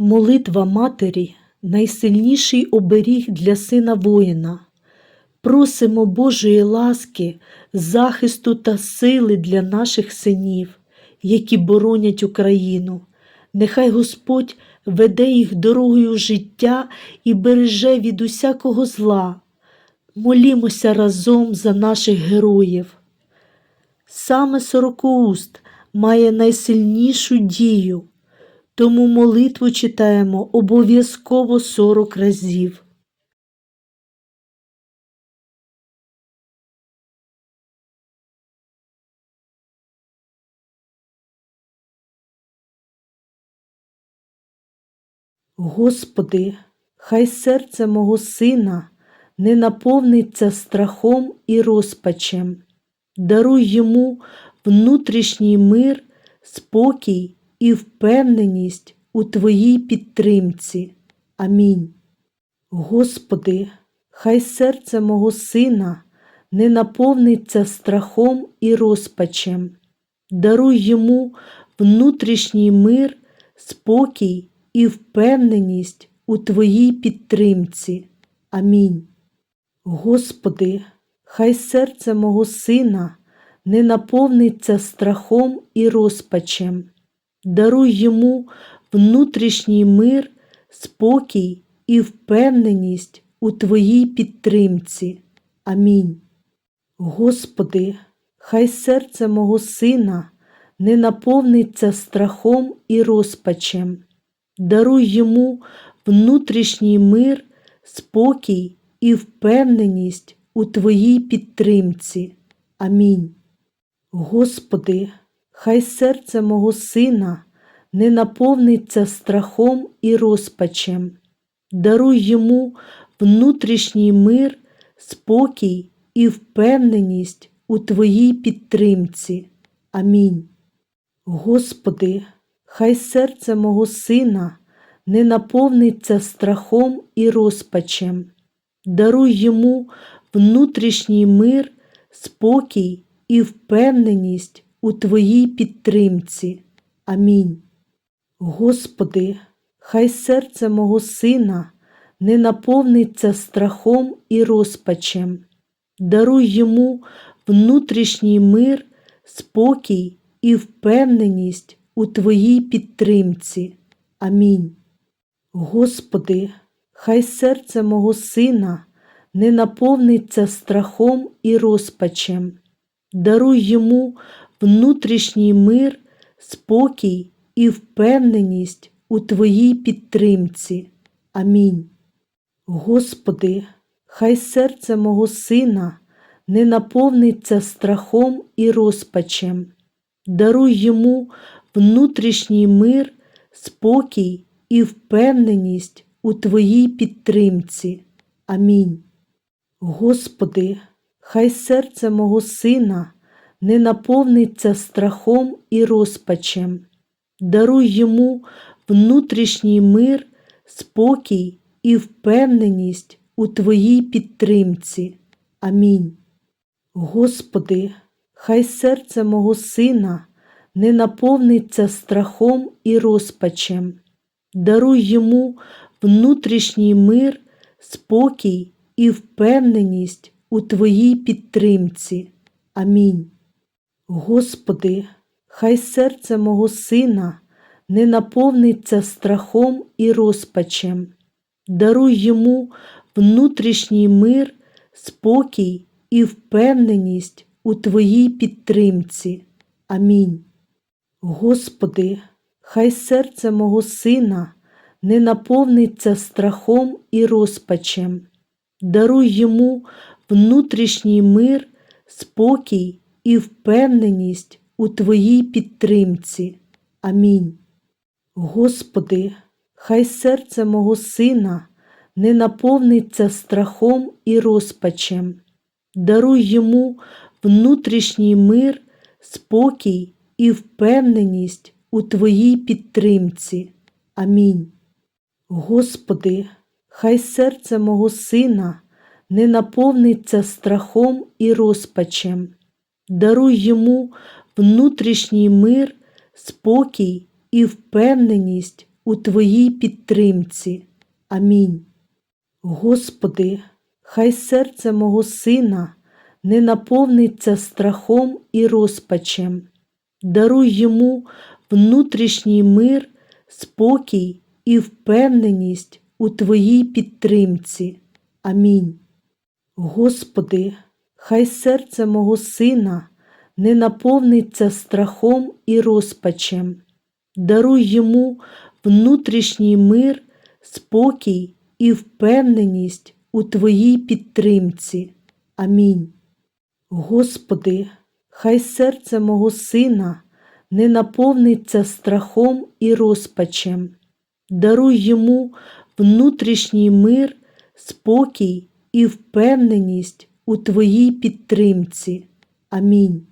Молитва матері найсильніший оберіг для сина воїна. Просимо Божої ласки, захисту та сили для наших синів, які боронять Україну. Нехай Господь веде їх дорогою життя і береже від усякого зла. Молімося разом за наших героїв. Саме сорокоуст має найсильнішу дію, тому молитву читаємо обов'язково 40 разів. Господи, хай серце мого сина не наповниться страхом і розпачем. Даруй йому внутрішній мир, спокій і впевненість у Твоїй підтримці. Амінь. Господи, хай серце мого сина не наповниться страхом і розпачем. Даруй йому внутрішній мир, спокій і впевненість у Твоїй підтримці. Амінь. Господи, хай серце мого сина не наповниться страхом і розпачем. Даруй йому внутрішній мир, спокій і впевненість у Твоїй підтримці. Амінь. Господи, хай серце мого сина не наповниться страхом і розпачем. Даруй йому внутрішній мир, спокій і впевненість у Твоїй підтримці. Амінь. Господи, хай серце мого сина не наповниться страхом і розпачем. Даруй йому внутрішній мир, спокій і впевненість у Твоїй підтримці. Амінь. Господи, хай серце мого сина не наповниться страхом і розпачем. Даруй йому внутрішній мир, спокій і впевненість у Твоїй підтримці. Амінь. Господи, хай серце мого сина не наповниться страхом і розпачем. Даруй йому внутрішній мир, спокій і впевненість у Твоїй підтримці. Амінь. Господи, хай серце мого сина не наповниться страхом і розпачем. Даруй йому внутрішній мир, спокій і впевненість у Твоїй підтримці. Амінь. Господи, хай серце мого сина не наповниться страхом і розпачем. Даруй йому внутрішній мир, спокій і впевненість у Твоїй підтримці. Амінь. Господи, хай серце мого сина не наповниться страхом і розпачем. Даруй йому внутрішній мир, спокій і впевненість у Твоїй підтримці. Амінь. Господи, хай серце мого сина не наповниться страхом і розпачем. Даруй йому внутрішній мир, спокій і впевненість у Твоїй підтримці. Амінь. Господи, хай серце мого сина не наповниться страхом і розпачем. Даруй йому внутрішній мир, спокій і впевненість у Твоїй підтримці. Амінь. Господи, хай серце мого сина не наповниться страхом і розпачем. Даруй йому внутрішній мир, спокій і впевненість у Твоїй підтримці. Амінь. Господи, хай серце мого сина не наповниться страхом і розпачем. Даруй йому внутрішній мир, спокій і впевненість у Твоїй підтримці. Амінь. Господи, хай серце мого сина не наповниться страхом і розпачем. Даруй йому внутрішній мир, спокій і впевненість у Твоїй підтримці. Амінь. Господи, хай серце мого сина не наповниться страхом і розпачем. Даруй йому внутрішній мир, спокій і впевненість у Твоїй підтримці. Амінь. Господи, хай серце мого сина не наповниться страхом і розпачем. Даруй йому внутрішній мир, спокій і впевненість у Твоїй підтримці. Амінь. Господи, хай серце мого сина не наповниться страхом і розпачем. Даруй йому внутрішній мир, спокій і впевненість у Твоїй підтримці. Амінь.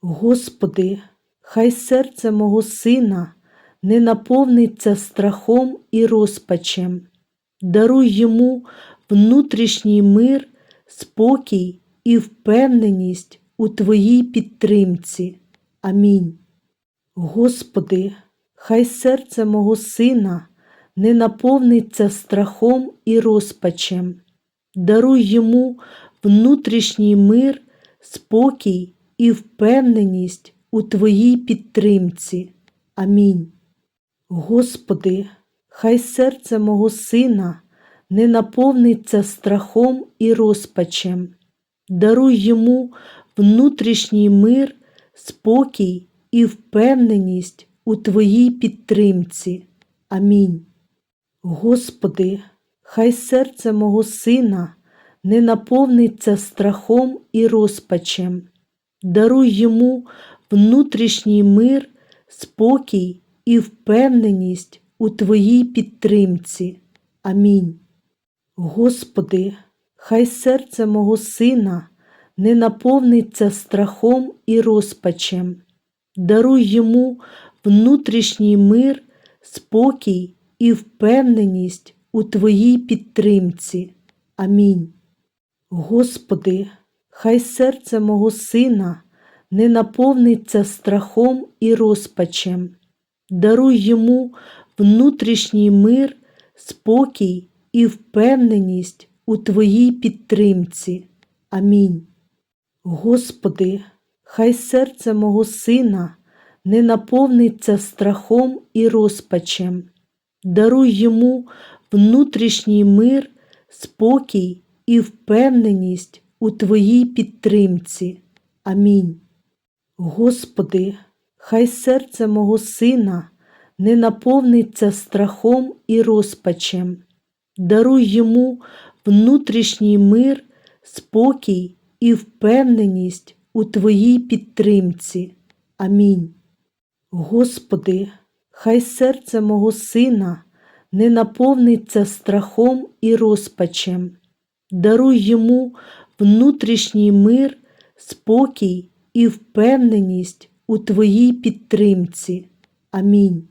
Господи, хай серце мого сина не наповниться страхом і розпачем. Даруй йому внутрішній мир, спокій і впевненість у Твоїй підтримці. Амінь. Господи, хай серце мого сина не наповниться страхом і розпачем. Даруй йому внутрішній мир, спокій і впевненість у Твоїй підтримці. Амінь. Господи, хай серце мого сина не наповниться страхом і розпачем. Даруй йому внутрішній мир, спокій і впевненість у Твоїй підтримці. Амінь. Господи, хай серце мого сина не наповниться страхом і розпачем. Даруй йому внутрішній мир, спокій і впевненість у Твоїй підтримці. Амінь. Господи, хай серце мого сина не наповниться страхом і розпачем. Даруй йому внутрішній мир, спокій і впевненість у Твоїй підтримці. Амінь. Господи, хай серце мого сина не наповниться страхом і розпачем. Даруй йому внутрішній мир, спокій і впевненість у Твоїй підтримці. Амінь. Господи, хай серце мого сина не наповниться страхом і розпачем. Даруй йому внутрішній мир, спокій і впевненість у Твоїй підтримці. Амінь. Господи, хай серце мого сина не наповниться страхом і розпачем. Даруй йому внутрішній мир, спокій і впевненість у Твоїй підтримці. Амінь. Господи, хай серце мого сина не наповниться страхом і розпачем. Даруй йому внутрішній мир, спокій і впевненість у Твоїй підтримці. Амінь.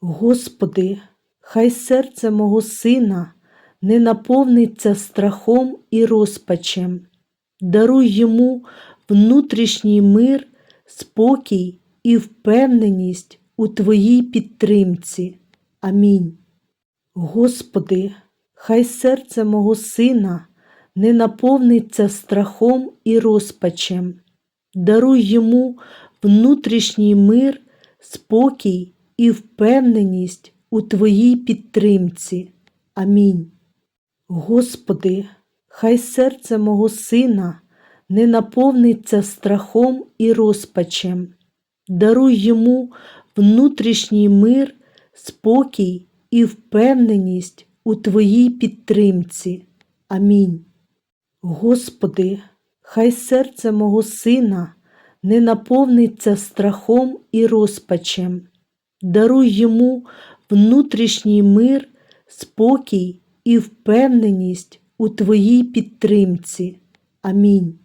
Господи, хай серце мого сина не наповниться страхом і розпачем. Даруй йому внутрішній мир, спокій і впевненість у Твоїй підтримці. Амінь. Господи, хай серце мого сина не наповниться страхом і розпачем. Даруй йому внутрішній мир, спокій і впевненість у Твоїй підтримці. Амінь. Господи, хай серце мого сина не наповниться страхом і розпачем. Даруй йому внутрішній мир, спокій і впевненість у Твоїй підтримці. Амінь. Господи, хай серце мого сина не наповниться страхом і розпачем. Даруй йому внутрішній мир, спокій і впевненість у Твоїй підтримці. Амінь.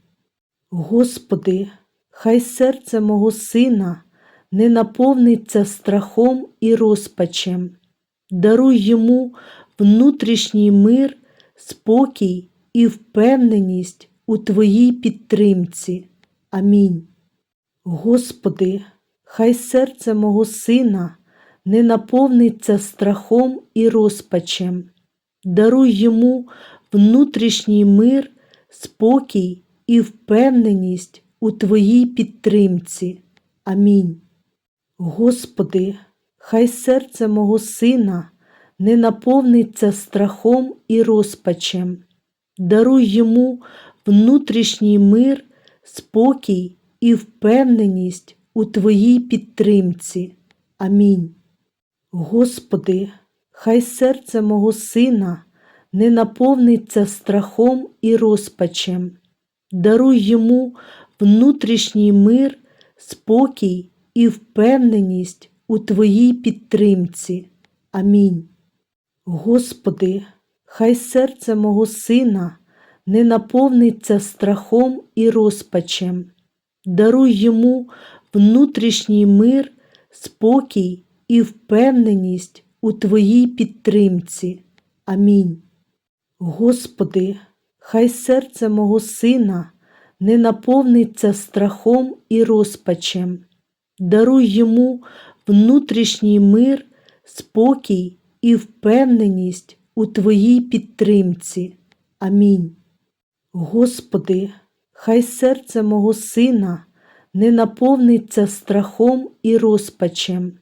Господи, хай серце мого сина не наповниться страхом і розпачем. Даруй йому внутрішній мир, спокій і впевненість у Твоїй підтримці. Амінь. Господи, хай серце мого сина не наповниться страхом і розпачем. Даруй йому внутрішній мир, спокій і впевненість у Твоїй підтримці. Амінь. Господи, хай серце мого сина не наповниться страхом і розпачем. Даруй йому внутрішній мир, спокій і впевненість у Твоїй підтримці. Амінь. Господи, хай серце мого сина не наповниться страхом і розпачем. Даруй йому внутрішній мир, спокій і впевненість у Твоїй підтримці. Амінь. Господи, хай серце мого сина не наповниться страхом і розпачем. Даруй йому внутрішній мир, спокій і впевненість у Твоїй підтримці. Амінь. Господи, хай серце мого сина не наповниться страхом і розпачем. Даруй йому внутрішній мир, спокій і впевненість у Твоїй підтримці. Амінь. Господи, хай серце мого сина не наповниться страхом і розпачем.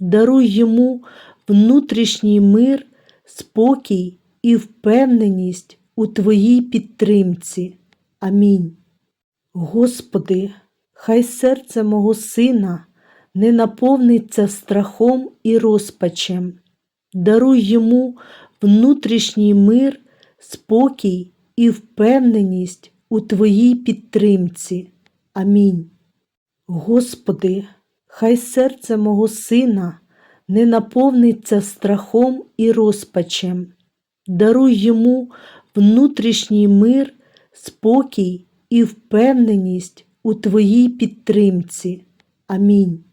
Даруй йому внутрішній мир, спокій і впевненість у Твоїй підтримці. Амінь. Господи, хай серце мого сина не наповниться страхом і розпачем. Даруй йому внутрішній мир, спокій і впевненість у Твоїй підтримці. Амінь. Господи, хай серце мого сина не наповниться страхом і розпачем. Даруй йому внутрішній мир, спокій і впевненість у Твоїй підтримці. Амінь.